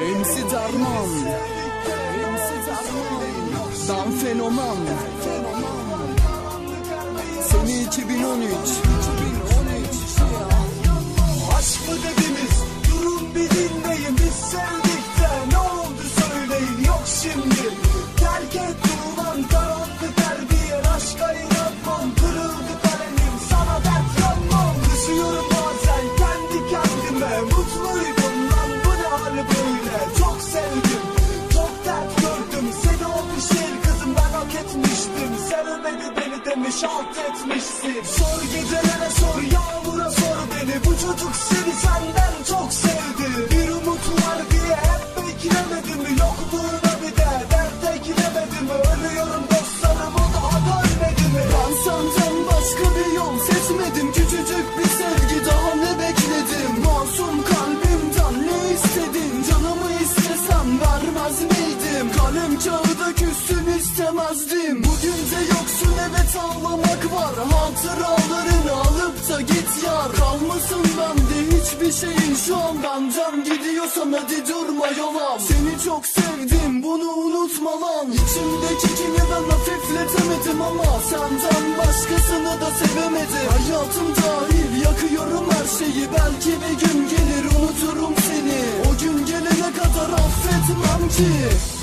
MC Darman. MC Darman. Dan fenomen. Seni 2013 Aşk mı dediniz? Durun bir dinleyin biz sevdik demiş alt etmişsin. Sor gecelere sor yağmura sor beni. Bu çocuk seni senden çok sevdi. Bir umut var diye hep beklemedim mi? Yokluğuna bir de dert eklemedim mi? Ölüyorum dostlarım o daha dönmedi mi? Ben senden başka bir yol seçmedim. Küçücük bir sevgi daha ne bekledim Masum kalbimden ne istedin? Canımı istesem vermez miydim? Kalem kağıda küstün istemezdim. Bugün de yoksun evet ağlamak var. Hatıralarını alıp da git yar. Kalmasın bende hiçbir şeyin şu an. Benden Gidiyorsan hadi durma yolam Seni çok sevdim bunu unutma lan. İçimdeki kini ben hafifletemedim ama Senden başkasını da sevemedim. Hayatım dahil yakıyorum her şeyi. Belki bir gün gelir unuturum seni. O gün gelene kadar affetmem ki